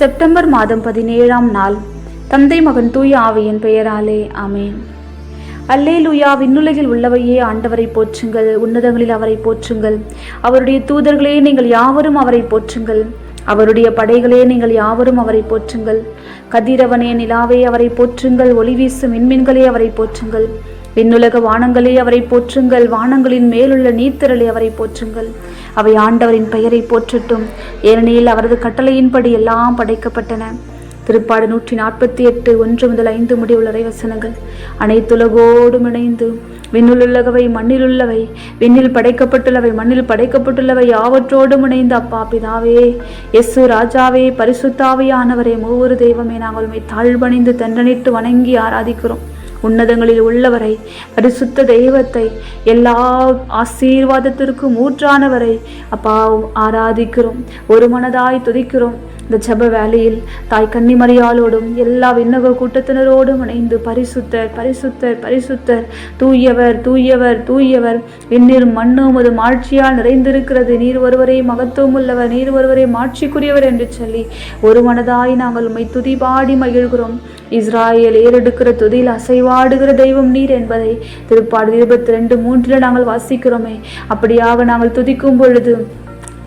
September மாதம் பதினேழாம் நாள். தந்தை மகன் தூய ஆவியின் பெயராலே ஆமென். அல்லேலூயா விண்ணுலகில் உள்ளவையே ஆண்டவரை போற்றுங்கள். உன்னதங்களில் அவரை போற்றுங்கள். அவருடைய தூதர்களே நீங்கள் யாவரும் அவரை போற்றுங்கள். அவருடைய படைகளே நீங்கள் யாவரும் அவரை போற்றுங்கள். கதிரவனே நிலாவே அவரை போற்றுங்கள். ஒளி வீசும் விண்மீன்களே அவரை போற்றுங்கள். விண்ணுலக வானங்களே அவரை போற்றுங்கள். வானங்களின் மேலுள்ள நீர்த்திரளை அவரை போற்றுங்கள். அவை ஆண்டவரின் பெயரை போற்றட்டும். ஏனெனில் அவரது கட்டளையின்படி எல்லாம் படைக்கப்பட்டன. திருப்பாடு நூற்றி நாற்பத்தி எட்டு ஒன்று முதல் ஐந்து முடிவுள்ள வசனங்கள் அனைத்துலகோடும் இணைந்து விண்ணுள்ளவை மண்ணிலுள்ளவை விண்ணில் படைக்கப்பட்டுள்ளவை மண்ணில் படைக்கப்பட்டுள்ளவை யாவற்றோடும் இணைந்து அப்பா பிதாவே எஸ்ஸு ராஜாவே பரிசுத்தாவியானவரே மூவொரு தெய்வமே நாங்கள் உண்மை தாழ்வணிந்து தண்டனிட்டு வணங்கி ஆராதிக்கிறோம். உன்னதங்களில் உள்ளவரை பரிசுத்த தெய்வத்தை எல்லா ஆசீர்வாதத்திற்கும் ஊற்றானவரை அப்பா ஆராதிக்கிறோம் ஒரு மனதாய் துதிக்கிறோம். இந்த ஜப வேலையில் தாய் கன்னிமரியாளோடும் எல்லா விண்ணக கூட்டத்தினரோடும் இணைந்து பரிசுத்தர் பரிசுத்தர் பரிசுத்தர் தூயவர் தூயவர் தூயவர் விண்ணீர் மண்ணும் அது மாட்சியால் நிறைந்திருக்கிறது. நீர் ஒருவரே மகத்துவம் உள்ளவர் நீர் ஒருவரே மாட்சிக்குரியவர் என்று சொல்லி ஒரு மனதாய் நாங்கள் உம்மை துதி பாடி மகிழ்கிறோம். இஸ்ராயல் ஏறெடுக்கிற துதியில் அசைவாடுகிற தெய்வம் நீர் என்பதை திருப்பாடு இருபத்தி ரெண்டு மூன்றில் நாங்கள் வாசிக்கிறோமே. அப்படியாக நாங்கள் துதிக்கும் பொழுது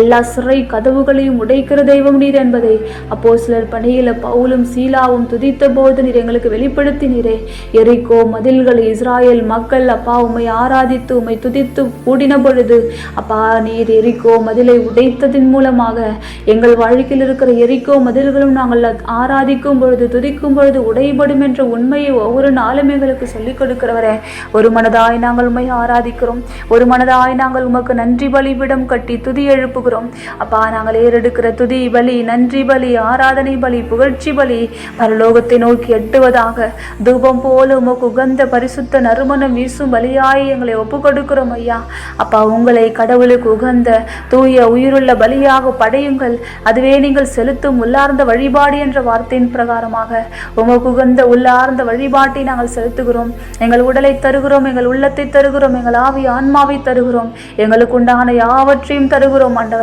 எல்லா சிறை கதவுகளையும் உடைக்கிற தெய்வம் நீர் என்பதை அப்போ சிலர் பணியில பவுலும் சீலாவும் துதித்த போது நீர் எங்களுக்கு வெளிப்படுத்தினீரே. எரிக்கோ மதில்கள் இஸ்ராயல் மக்கள் அப்பா உம்மை ஆராதித்து உம்மை துதித்து கூடின பொழுது அப்பா நீர் எரிக்கோ மதிலை உடைத்ததின் மூலமாக எங்கள் வாழ்க்கையில் இருக்கிற எரிக்கோ மதில்களும் நாங்கள் ஆராதிக்கும் பொழுது துதிக்கும் பொழுது உடைபடும் என்ற உண்மையை ஒவ்வொரு நாளும் எங்களுக்கு சொல்லிக் கொடுக்கிறவரே. ஒரு மனதாய் நாங்கள் உம்மை ஆராதிக்கிறோம். ஒரு மனதாய் நாங்கள் உமக்கு நன்றி பலிபிடம் கட்டி துதி எழுப்பு எழுப்புகிறோம் அப்பா நாங்கள் ஏறெடுக்கிற துதி பலி நன்றி பலி ஆராதனை பலி புகழ்ச்சி பலி பரலோகத்தை நோக்கி எட்டுவதாக. தூபம் போல உமக்கு உகந்த பரிசுத்த நறுமணம் வீசும் பலியாய் எங்களை ஒப்பு கொடுக்கிறோம் ஐயா. அப்பா உங்களை கடவுளுக்கு உகந்த தூய உயிருள்ள பலியாக படையுங்கள். அதுவே நீங்கள் செலுத்தும் உள்ளார்ந்த வழிபாடு என்ற வார்த்தையின் பிரகாரமாக. உமக்கு உகந்த உள்ளார்ந்த வழிபாட்டை நாங்கள் செலுத்துகிறோம். எங்கள் உடலை தருகிறோம் எங்கள் உள்ளத்தை தருகிறோம் எங்கள் ஆவி ஆன்மாவை தருகிறோம். எங்களுக்கு உண்டான யாவற்றையும் தருகிறோம் ஆண்டவரே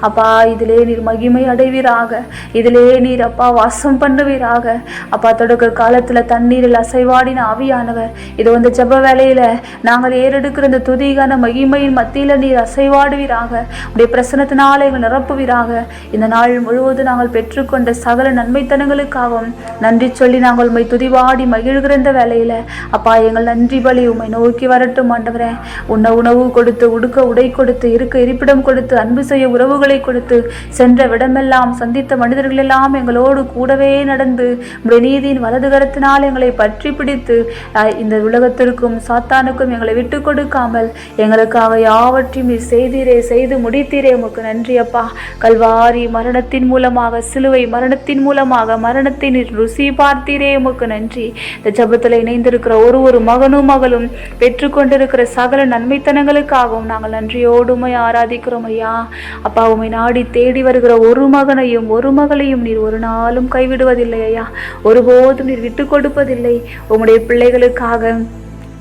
அப்பா இதிலே நீர் மகிமை அடைவீராக. இதிலே நீர் அப்பா வாசம் பண்ணுவீராக. அப்பா தொடக்க காலத்துல தண்ணீரில் அசைவாடின ஆவியானவர் இது வந்து ஜப வேலையில நாங்கள் ஏறெடுக்கிற இந்த துதிகான மகிமையின் மத்தியில் நீர் அசைவாடுவீராக. உடைய பிரசனத்தினால எங்கள் நிரப்புவீராக. இந்த நாள் முழுவதும் நாங்கள் பெற்றுக்கொண்ட சகல நன்மைத்தனங்களுக்காகவும் நன்றி சொல்லி நாங்கள் உண்மை துதிவாடி மகிழ்கிற இந்த வேலையில அப்பா எங்கள் நன்றி பலி உம்மை நோக்கி வரட்டும் ஆண்டவரே. உண்ண உணவு கொடுத்து உடுக்க உடை கொடுத்து இருக்க இருப்பிடம் கொடுத்து அன்பு செய்ய உறவுகளை கொடுத்து சென்ற விடமெல்லாம் சந்தித்த மனிதர்களெல்லாம் எங்களோடு கூடவே நடந்து நீதியின் வலது கரத்தினால் எங்களை பற்றி பிடித்து இந்த உலகத்திற்கும் சாத்தானுக்கும் எங்களை விட்டு கொடுக்காமல் எங்களுக்காக யாவற்றையும் செய்தீரே செய்து முடித்தீரே. உமக்கு நன்றி அப்பா. கல்வாரி மரணத்தின் மூலமாக சிலுவை மரணத்தின் மூலமாக மரணத்தின் ருசி பார்த்தீரே. உமக்கு நன்றி. இந்த ஜபத்தில் இணைந்திருக்கிற ஒரு ஒரு மகனும் மகளும் பெற்றுக்கொண்டிருக்கிற சகல நன்மைத்தனங்களுக்காகவும் நாங்கள் நன்றியோடுமை ஆராதிக்கிறோம் ஐயா. அப்பா உம்மை நாடி தேடி வருகிற ஒரு மகனையும் ஒரு மகளையும் நீர் ஒரு நாளும் கைவிடுவதில்லை ஐயா. ஒருபோதும் நீர் விட்டு கொடுப்பதில்லை. உம்முடைய பிள்ளைகளுக்காக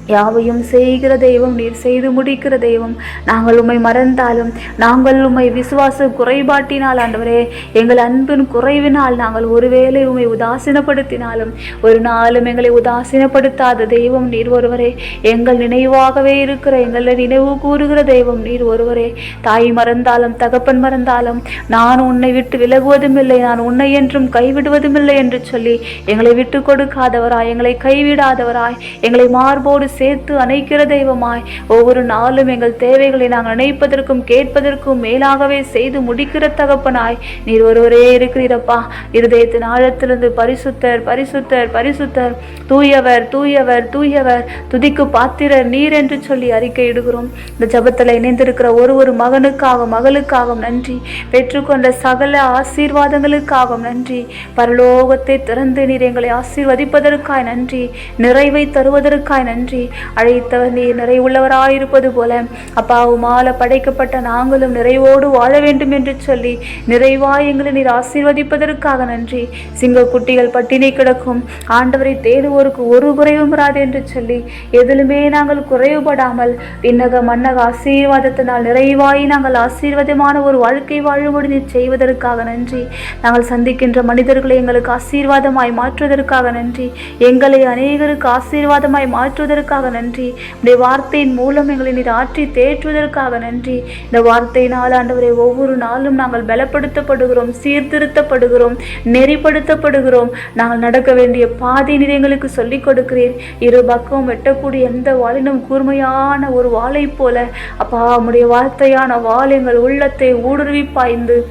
யாவையும் செய்கிற தெய்வம் நீர் செய்து முடிக்கிற தெய்வம். நாங்கள் உம்மை மறந்தாலும் நாங்கள் உம்மை விசுவாச குறைபாட்டினால் ஆண்டவரே எங்கள் அன்பின் குறைவினால் நாங்கள் ஒருவேளை உம்மை உதாசீனப்படுத்தினாலும் ஒரு நாளும் எங்களை உதாசீனப்படுத்தாத தெய்வம் நீர் ஒருவரே. எங்கள் நினைவாகவே இருக்கிற எங்களை நினைவு கூறுகிற தெய்வம் நீர் ஒருவரே. தாய் மறந்தாலும் தகப்பன் மறந்தாலும் நான் உன்னை விட்டு விலகுவதும் இல்லை நான் உன்னை என்றும் கைவிடுவதும் இல்லை என்று சொல்லி எங்களை விட்டு கொடுக்காதவராய் எங்களை கைவிடாதவராய் எங்களை மார்போடு சேர்த்து அணைக்கிற தெய்வமாய். ஒவ்வொரு நாளும் எங்கள் தேவைகளை நாங்கள் நினைப்பதற்கும் கேட்பதற்கும் மேலாகவே செய்து முடிக்கிற தகப்பனாய். நீர் ஒருவரே இருக்கிறீரப்பா. இருதயத்தின் ஆழத்திலிருந்து பரிசுத்தர் பரிசுத்தர் பரிசுத்தர். தூயவர் தூயவர் தூயவர். துதிக்கு பாத்திரர் நீர் என்று சொல்லி அறிக்கையிடுகிறோம். இந்த ஜபத்தில் இணைந்திருக்கிற ஒரு ஒரு மகனுக்காக மகளுக்காகவும் நன்றி. பெற்றுக்கொண்ட சகல ஆசீர்வாதங்களுக்காகவும் நன்றி. பரலோகத்தை திறந்து நீர் எங்களை ஆசீர்வதிப்பதற்காய் நன்றி. நிறைவை தருவதற்காய் நன்றி. அழைத்தவர் நீர் நிறைவுள்ளவராயிருப்பது போல. அப்பா உமால படைக்கப்பட்ட நாங்களும் நிறைவோடு வாழ வேண்டும் என்று சொல்லி நிறைவாய் எங்களை நீர் ஆசீர்வதிப்பதற்காக நன்றி. சிங்க குட்டிகள் பட்டினி கிடக்கும். ஆண்டவரை தேடுவோருக்கு ஒரு குறைவும் வராது என்று சொல்லி எதிலுமே நாங்கள் குறைவுபடாமல் விண்ணக மன்னக ஆசீர்வாதத்தினால் நிறைவாய் நாங்கள் ஆசீர்வாதமான ஒரு வாழ்க்கை வாழும்படி நீர் செய்வதற்காக நன்றி. நாங்கள் சந்திக்கின்ற மனிதர்களை எங்களுக்கு ஆசீர்வாதமாய் மாற்றுவதற்காக நன்றி. எங்களை அநேகருக்கு ஆசீர்வாதமாய் மாற்றுவதற்காக நன்றி. உடைய வார்த்தையின் மூலம் எங்களை நீர் ஆற்றி தேற்றுவதற்காக நன்றி. இந்த வார்த்தையினால் ஆண்டவரை ஒவ்வொரு நாளும் நாங்கள் பலப்படுத்தப்படுகிறோம் சீர்திருத்தப்படுகிறோம் நெறிப்படுத்தப்படுகிறோம். நாங்கள் நடக்க வேண்டிய பாதை நீர் எங்களுக்கு சொல்லிக் கொடுக்கிறேன் இரு பக்கம் வெட்டக்கூடிய எந்த வாளினும் கூர்மையான ஒரு வாளை போல அப்பா உம்முடைய வார்த்தையான வாள் எங்கள் உள்ளத்தை ஊடுருவி பாய்ந்து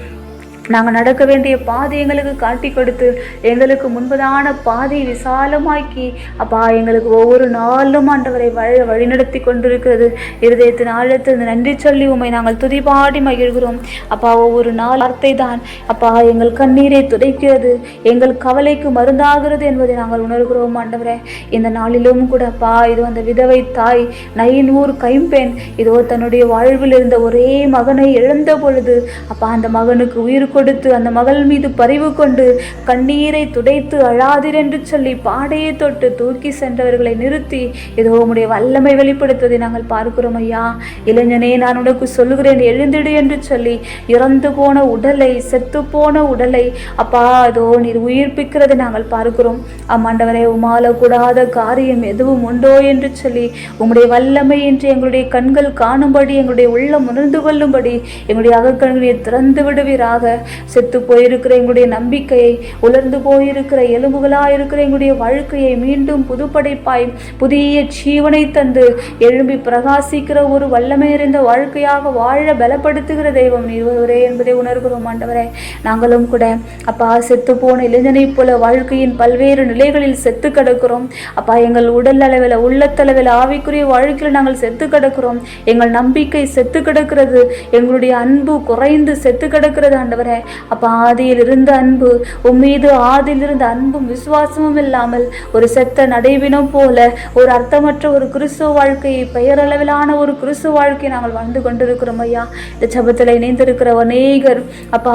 நாங்கள் நடக்க வேண்டிய பாதை எங்களுக்கு காட்டி கொடுத்து எங்களுக்கு முன்பதான பாதை விசாலமாக்கி அப்பா எங்களுக்கு ஒவ்வொரு நாளும் ஆண்டவரை வழி வழிநடத்தி கொண்டிருக்கிறது. இருதயத்தின் ஆழத்தில் நன்றி சொல்லி உமை நாங்கள் துதிபாடி மகிழ்கிறோம். அப்பா ஒவ்வொரு நாள் வார்த்தை தான் அப்பா எங்கள் கண்ணீரை துடைக்கிறது. எங்கள் கவலைக்கு மருந்தாகிறது என்பதை நாங்கள் உணர்கிறோம் ஆண்டவரே. இந்த நாளிலும் கூட அப்பா இது அந்த விதவை தாய் நயினூர் கைம்பெண் இதோ தன்னுடைய வாழ்வில் இருந்த ஒரே மகனை இழந்த பொழுது அப்பா அந்த மகனுக்கு உயிர் கொடுத்து அந்த மகள் மீது பரிவு கொண்டு கண்ணீரை துடைத்து அழாதிர் என்று சொல்லி பாடையை தொட்டு தூக்கி சென்றவர்களை நிறுத்தி ஏதோ உம்முடைய வல்லமை வெளிப்படுத்துவதை நாங்கள் பார்க்கிறோம் ஐயா. இளைஞனே நான் உனக்கு சொல்லுகிறேன் எழுந்திடு என்று சொல்லி இறந்து போன உடலை செத்து போன உடலை அப்பா அதோ நீர் உயிர்ப்பிக்கிறதை நாங்கள் பார்க்கிறோம். அம்மாண்டவரே உமால கூடாத காரியம் எதுவும் உண்டோ என்று சொல்லி உம்முடைய வல்லமை என்று எங்களுடைய கண்கள் காணும்படி எங்களுடைய உள்ளம் உணர்ந்து கொள்ளும்படி எங்களுடைய அகக்கண்களை திறந்து விடுவீராக. செத்து போயிருக்கிற எங்களுடைய நம்பிக்கையை உலர்ந்து போயிருக்கிற எலும்புகளாக இருக்கிற எங்களுடைய வாழ்க்கையை மீண்டும் புதுப்படைப்பாய் புதிய ஜீவனை தந்து எழும்பி பிரகாசிக்கிற ஒரு வல்லமை நிறைந்த வாழ்க்கையாக வாழ பலப்படுத்துகிற தெய்வம் நீர் ஒருவரே என்பதை உணர்கிறோம் ஆண்டவரே. நாங்களும் கூட அப்பா செத்து போன இளைஞனைப் போல வாழ்க்கையின் பல்வேறு நிலைகளில் செத்து கிடக்கிறோம். அப்பா எங்கள் உடல் அளவில் உள்ளத்தளவில் ஆவிக்குரிய வாழ்க்கையில் நாங்கள் செத்து கிடக்கிறோம். எங்கள் நம்பிக்கை செத்து கிடக்கிறது. எங்களுடைய அன்பு குறைந்து செத்து கிடக்கிறது ஆண்டவரே. அப்ப ஆதியில் இருந்த அன்பு உம்மீது ஆதியில் இருந்த அன்பும் விசுவாசமும் இல்லாமல் ஒரு செத்த நடைவினம் போல ஒரு அர்த்தமற்ற ஒரு கிறிஸ்துவ வாழ்க்கையை பெயரளவிலான ஒரு கிறிஸ்துவ வாழ்க்கையை நாங்கள் வாழ்ந்து கொண்டிருக்கிறோம் ஐயா. இந்த சபத்தில் இணைந்திருக்கிற அநேகர் அப்பா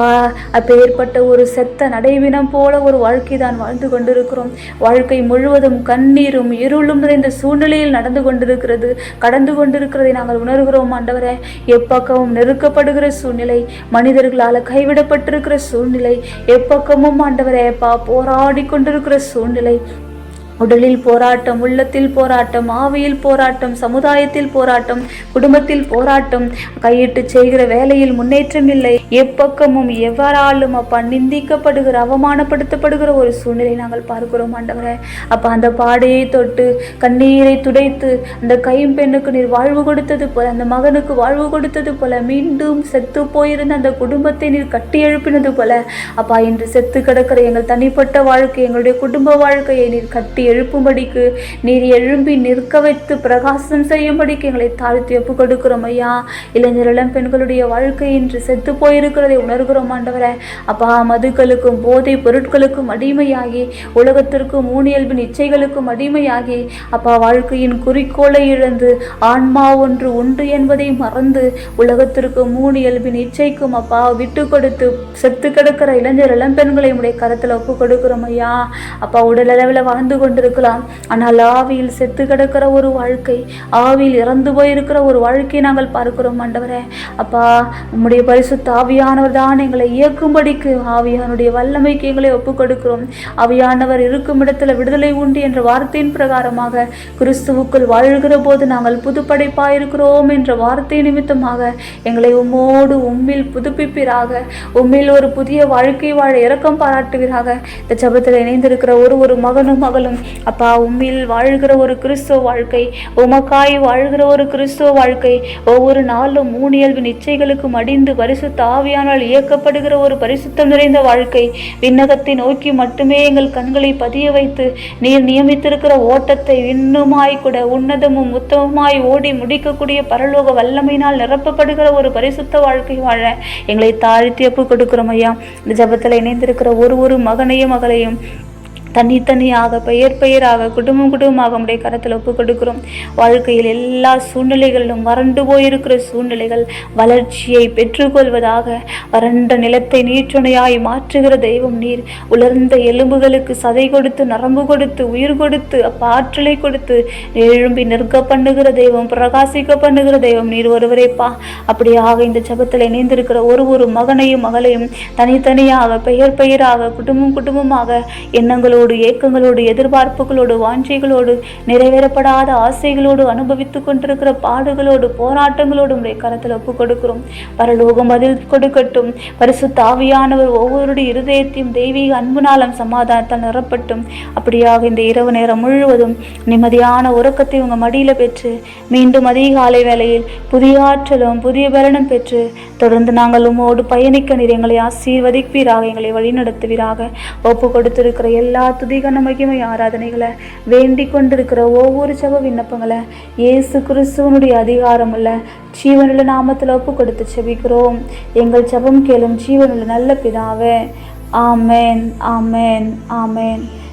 அப்பேற்பட்ட ஒரு செத்த நடைவினம் போல ஒரு வாழ்க்கை தான் வாழ்ந்து கொண்டிருக்கிறோம். வாழ்க்கை முழுவதும் கண்ணீரும் இருளும் நிறைந்த சூழ்நிலையில் நடந்து கொண்டிருக்கிறது கடந்து கொண்டிருக்கிறதை நாங்கள் உணர்கிறோம் ஆண்டவரே. எப்பக்கமும் நெருக்கப்படுகிற சூழ்நிலை மனிதர்களால் கைவிடப்பட்டிருக்கிற சூழ்நிலை எப்பக்கமும் ஆண்டவரேப்பா போராடி கொண்டிருக்கிற சூழ்நிலை உடலில் போராட்டம் உள்ளத்தில் போராட்டம் ஆவியில் போராட்டம் சமுதாயத்தில் போராட்டம் குடும்பத்தில் போராட்டம் கையிட்டு செய்கிற வேலையில் முன்னேற்றம் இல்லை. எப்பக்கமும் எவராலும் அப்பா நிந்திக்கப்படுகிற அவமானப்படுத்தப்படுகிற ஒரு சூழ்நிலை நாங்கள் பார்க்கிறோம் ஆண்டவரே. அப்பா அந்த பாடையை தொட்டு கண்ணீரை துடைத்து அந்த கைம்பெண்ணுக்கு நீர் வாழ்வு கொடுத்தது போல அந்த மகனுக்கு வாழ்வு கொடுத்தது போல மீண்டும் செத்து போயிருந்த அந்த குடும்பத்தை நீர் கட்டி எழுப்பினது போல அப்பா இன்று செத்து கிடக்கிற எங்கள் தனிப்பட்ட வாழ்க்கை எங்களுடைய குடும்ப வாழ்க்கையை நீர் கட்டி எழுப்பும்படிக்கு நீர் எழும்பி நிற்க வைத்து பிரகாசம் செய்யும்படிக்கு எங்களை தாழ்த்தி ஒப்பு கொடுக்கிறோம் ஐயா. இளைஞர் இளம் பெண்களுடைய வாழ்க்கை இன்று செத்து போயிருக்கிறதை உணர்கிறோம் ஆண்டவரை. அப்பா மதுக்களுக்கும் போதை பொருட்களுக்கும் அடிமையாகி உலகத்திற்கும் ஊனியல்பின் இச்சைகளுக்கும் அடிமையாகி அப்பா வாழ்க்கையின் குறிக்கோளை இழந்து ஆன்மா ஒன்று உண்டு என்பதை மறந்து உலகத்திற்கும் மூணியல்பின் இச்சைக்கும் அப்பா விட்டு கொடுத்து செத்து கிடக்கிற இளைஞர் இளம்பெண்களை உடைய கருத்தில் ஒப்பு கொடுக்கிறோம் ஐயா. அப்பா உடல் அளவில் வாழ்ந்து கொண்டிருக்கலாம். ஆனால் ஆவியில் செத்து கிடக்கிற ஒரு வாழ்க்கை ஆவியில் இறந்து போயிருக்கிற ஒரு வாழ்க்கையை நாங்கள் பார்க்கிறோம் ஆண்டவரே. அப்பா உம்முடைய பரிசுத்த ஆவியானவர் தான் எங்களை இயக்கும்படிக்கு ஆவியானுடைய வல்லமைக்கு எங்களை ஒப்புக் கொடுக்கிறோம் ஆவியானவர் இருக்கும் இடத்துல விடுதலை உண்டு என்ற வார்த்தையின் பிரகாரமாக கிறிஸ்துவுக்குள் வாழ்கிற போது நாங்கள் புதுப்படைப்பாயிருக்கிறோம் என்ற வார்த்தை நிமித்தமாக எங்களை உம்மோடு உம்மில் புதுப்பிப்பீராக. உம்மில் ஒரு புதிய வாழ்க்கை வாழ இரக்கம் பாராட்டுவீராக. இந்த ஜபத்தில் இணைந்திருக்கிற ஒரு ஒரு மகனும் மகளும் அப்பா உம்மில் வாழ்கிற ஒரு கிறிஸ்துவ வாழ்க்கை உமக்காய் வாழ்கிற ஒரு கிறிஸ்துவ வாழ்க்கை ஒவ்வொரு நாளும் ஊனியல்பு நிச்சயங்களுக்கு மடிந்து பரிசுத்த ஆவியானால் இயக்கப்படுகிற ஒரு பரிசுத்தம் நிறைந்த வாழ்க்கை. விண்ணகத்தை நோக்கி மட்டுமே எங்கள் கண்களை பதிய வைத்து நீர் நியமித்திருக்கிற ஓட்டத்தை இன்னுமாய் கூட உன்னதமும் உத்தமமாய் ஓடி முடிக்கக்கூடிய பரலோக வல்லமையினால் நிரப்பப்படுகிற ஒரு பரிசுத்த வாழ்க்கை வாழ எங்களை தாழ்த்தி ஒப்பு கொடுக்கிறோம் ஐயா. இந்த ஜபத்தில் இணைந்திருக்கிற ஒரு ஒரு மகனையும் மகளையும் தனித்தனியாக பெயர் பெயராக குடும்பம் குடும்பமாக உடைய கரத்தில் ஒப்பு கொடுக்கிறோம் வாழ்க்கையில் எல்லா சூழ்நிலைகளிலும் வறண்டு போயிருக்கிற சூழ்நிலைகள் வளர்ச்சியை பெற்றுக்கொள்வதாக வறண்ட நிலத்தை நீற்றுணையாய் மாற்றுகிற தெய்வம் நீர் உலர்ந்த எலும்புகளுக்கு சதை கொடுத்து நரம்பு கொடுத்து உயிர் கொடுத்து அப்ப ஆற்றலை கொடுத்து எழும்பி நிற்க பண்ணுகிற தெய்வம் பிரகாசிக்க பண்ணுகிற தெய்வம் நீர் ஒருவரேப்பா. அப்படியாக இந்த ஜபத்தில் இணைந்திருக்கிற ஒரு ஒரு மகனையும் மகளையும் தனித்தனியாக பெயர் பெயராக குடும்பம் குடும்பமாக எண்ணங்களோடு ஏக்கங்களோடு எதிர்பார்ப்புகளோடு வாஞ்சைகளோடு நிறைவேறப்படாத ஆசைகளோடு அனுபவித்துக் கொண்டிருக்கிற பாடுகளோடு போராட்டங்களோடு உடைய கரத்தில் ஒப்பு கொடுக்கிறோம். பரலோகம் பதில் கொடுக்கட்டும். பரிசு தாவியானவர் ஒவ்வொருடைய இருதயத்தையும் தெய்வீக அன்புனாலும் சமாதானத்தால் நிரப்பட்டும். அப்படியாக இந்த இரவு நேரம் முழுவதும் நிம்மதியான உறக்கத்தை உங்கள் மடியில் பெற்று மீண்டும் அதிகாலை வேளையில் புதிய ஆற்றலும் புதிய பலனும் பெற்று தொடர்ந்து நாங்கள் உமோடு பயணிக்க நீர் எங்களை ஆசீர்வதிப்பீராக எங்களை வழிநடத்துவீராக. ஒப்பு கொடுத்திருக்கிற எல்லா துதிகன மகிமை ஆராதனைகளை வேண்டி கொண்டிருக்கிற ஒவ்வொரு ஜெப விண்ணப்பங்களை இயேசு கிறிஸ்துவனுடைய அதிகாரம் உள்ள ஜீவனுள்ள நாமத்தில் ஒப்பு கொடுத்து செபிக்கிறோம். எங்கள் ஜெபம் கேளும் ஜீவனுள்ள நல்ல பிதாவே. ஆமென் ஆமென் ஆமென்.